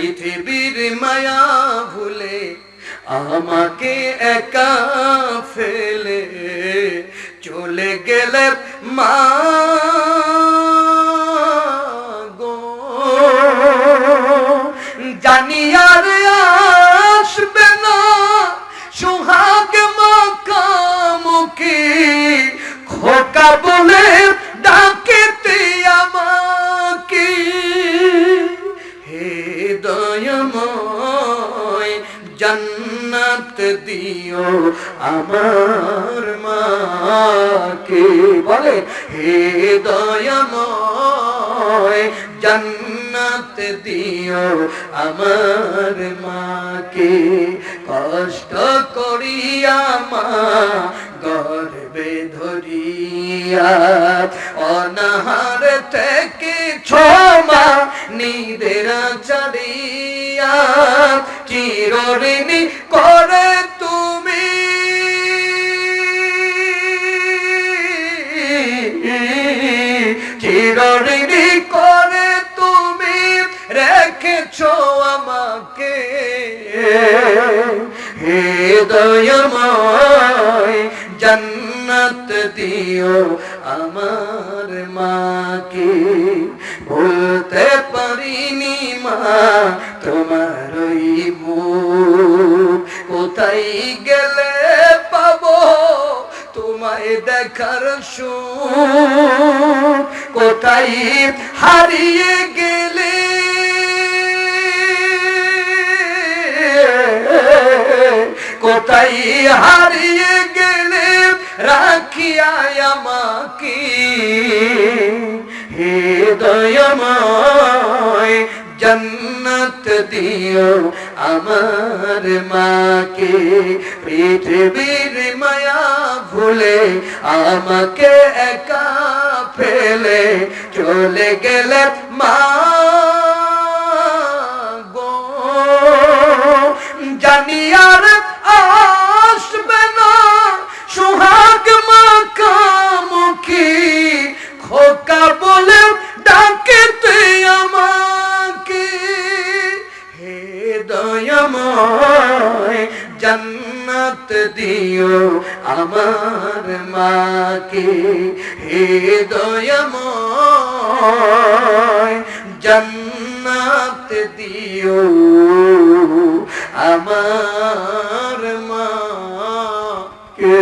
পৃথিবীর মায়া ভুলে আমাকে একা ফেলে চলে গেলে মা গো। জানি আর জান্নাত দিও। আমার মাকে বলে, হে দয়াময়, জান্নাত দিও। আমার মাকে কষ্ট করিয়া মা গর্বে ধরিয়া অনাহার থেকে ছমা নিদেরা চারিয়া চিরঋণী করে তুমি? চিরঋণী করে তুমি? রেখেছ আমাকে। জান্নাত দিও আমার মাকে। কোথায় গেলে পাবো? তোমায় দেখার সুখ কোথায় হারিয়ে গেলে? কোথায় হারিয়ে গেলে? রাখিয়া আমাকে জন্নত দিও আমার মাকে। পৃথিবীর মায়া ভুলে আমাকে একা ফেলে চলে গেলে মা গো। জানি আর আসবে না, সোহাগ মাকামুখী খোকা দয়াময় জন্নত দিও আমার মাকে হে দয়াময় জন্নত দিও আমার মাকে